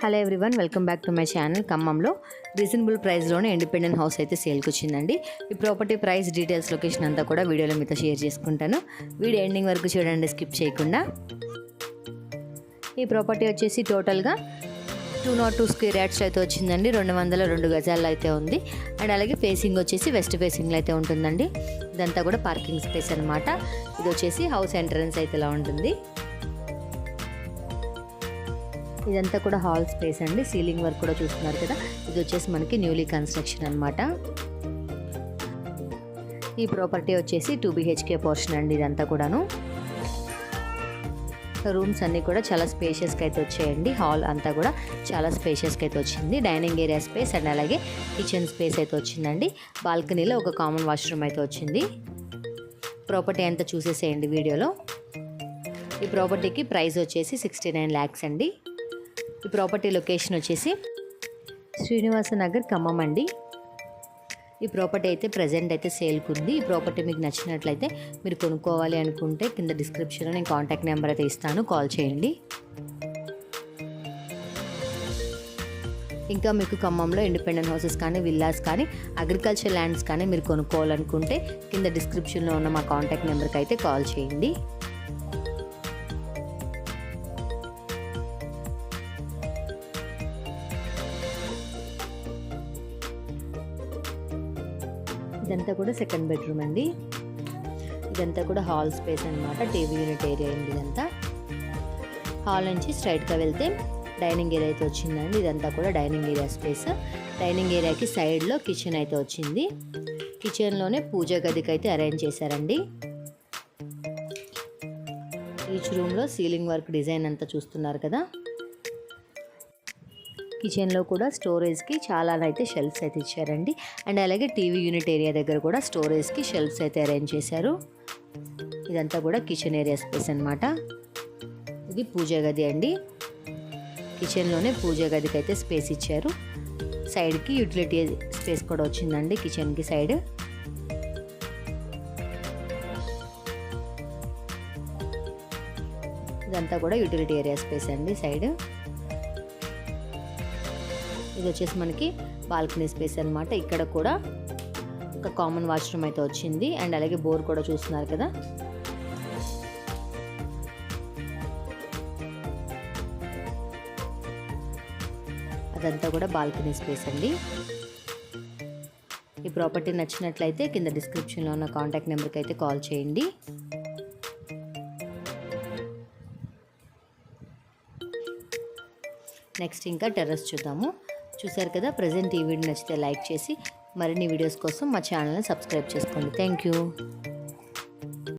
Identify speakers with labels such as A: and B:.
A: Hello everyone welcome back to my channel ఖమ్మంలో. Reasonable ప్రైస్లోనే independent house అయితే సేల్కి వచ్చిందండి. ఈ ప్రాపర్టీ ప్రైస్ డీటెయిల్స్ లొకేషన్ అంతా కూడా వీడియోలో మీతో షేర్ చేసుకుంటాను. వీడియో ఎండింగ్ వరకు చూడండి స్కిప్ చేయకుండా. ఈ ప్రాపర్టీ వచ్చేసి టోటల్గా two nought two square yards అయితే వచ్చిందండి. రెండు వందల రెండు గజాల్లో అయితే ఉంది. అండ్ అలాగే ఫేసింగ్ వచ్చేసి వెస్ట్ ఫేసింగ్లో అయితే ఉంటుందండి. ఇదంతా కూడా పార్కింగ్ స్పేస్ అనమాట ఇది వచ్చేసి హౌస్ ఎంట్రన్స్ అయితే ఇలా ఉంటుంది. ఇదంతా కూడా హాల్ స్పేస్ అండి. సీలింగ్ వర్క్ కూడా చూస్తున్నారు కదా. ఇది వచ్చేసి మనకి న్యూలీ కన్స్ట్రక్షన్ అనమాట ఈ ప్రాపర్టీ వచ్చేసి టూ బిహెచ్కే పోర్షన్ అండి ఇదంతా కూడాను. రూమ్స్ అన్నీ కూడా చాలా స్పేషియస్గా అయితే వచ్చాయండి. హాల్ అంతా కూడా చాలా స్పేషియస్గా అయితే వచ్చింది. డైనింగ్ ఏరియా స్పేస్ అండ్ అలాగే కిచెన్ స్పేస్ అయితే వచ్చిందండి. బాల్కనీలో ఒక కామన్ వాష్రూమ్ అయితే వచ్చింది. ప్రాపర్టీ అంతా చూసేసేయండి వీడియోలో. ఈ ప్రాపర్టీకి ప్రైస్ వచ్చేసి సిక్స్టీ నైన్ ల్యాక్స్ అండి. ఈ ప్రాపర్టీ లొకేషన్ వచ్చేసి శ్రీనివాస నగర్ ఖమ్మం అండి. ఈ ప్రాపర్టీ అయితే ప్రజెంట్ అయితే సేల్కి ఉంది. ఈ ప్రాపర్టీ మీకు నచ్చినట్లయితే మీరు కొనుక్కోవాలి అనుకుంటే కింద డిస్క్రిప్షన్లో నేను కాంటాక్ట్ నెంబర్ అయితే ఇస్తాను. కాల్ చేయండి. ఇంకా మీకు ఖమ్మంలో ఇండిపెండెంట్ హౌసెస్ కానీ విల్లాస్ కానీ అగ్రికల్చర్ ల్యాండ్స్ కానీ మీరు కొనుక్కోవాలనుకుంటే కింద డిస్క్రిప్షన్లో ఉన్న మా కాంటాక్ట్ నెంబర్కి అయితే కాల్ చేయండి. ఇదంతా కూడా సెకండ్ బెడ్రూమ్ అండి. ఇదంతా కూడా హాల్ స్పేస్ అనమాట టీవీ యూనిట్ ఏరియా అండి ఇదంతా. హాల్ నుంచి స్ట్రైట్గా వెళ్తే డైనింగ్ ఏరియా అయితే వచ్చిందండి ఇదంతా కూడా డైనింగ్ ఏరియా స్పేస్ డైనింగ్ ఏరియాకి సైడ్లో కిచెన్ అయితే వచ్చింది. కిచెన్లోనే పూజ గదికి అయితే అరేంజ్ చేశారండి. ఈచ్ రూమ్లో సీలింగ్ వర్క్ డిజైన్ అంతా చూస్తున్నారు కదా. కిచెన్లో కూడా స్టోరేజ్కి చాలా అయితే షెల్ఫ్స్ అయితే ఇచ్చారండి. అండ్ అలాగే టీవీ యూనిట్ ఏరియా దగ్గర కూడా స్టోరేజ్కి షెల్ఫ్స్ అయితే అరేంజ్ చేశారు. ఇదంతా కూడా కిచెన్ ఏరియా స్పేస్ అనమాట ఇది పూజ గది అండి. కిచెన్లోనే పూజ గదికి అయితే స్పేస్ ఇచ్చారు. సైడ్కి యూటిలిటీ స్పేస్ కూడా వచ్చిందండి కిచెన్కి సైడ్. ఇదంతా కూడా యూటిలిటీ ఏరియా స్పేస్ అండి సైడ్. ఇది వచ్చేసి మనకి బాల్కనీ స్పేస్ అనమాట ఇక్కడ కూడా ఒక కామన్ వాష్రూమ్ అయితే వచ్చింది. అండ్ అలాగే బోర్ కూడా చూస్తున్నారు కదా. అదంతా కూడా బాల్కనీ స్పేస్ అండి. ఈ ప్రాపర్టీ నచ్చినట్లయితే కింద డిస్క్రిప్షన్లో ఉన్న కాంటాక్ట్ నెంబర్కి అయితే కాల్ చేయండి. నెక్స్ట్ ఇంకా టెర్రస్ చూద్దాము. చూశారు కదా ప్రజెంట్ ఈ వీడియో నచ్చితే లైక్ చేసి మరిన్ని వీడియోస్ కోసం మా ఛానల్ని సబ్స్క్రైబ్ చేసుకోండి. Thank you.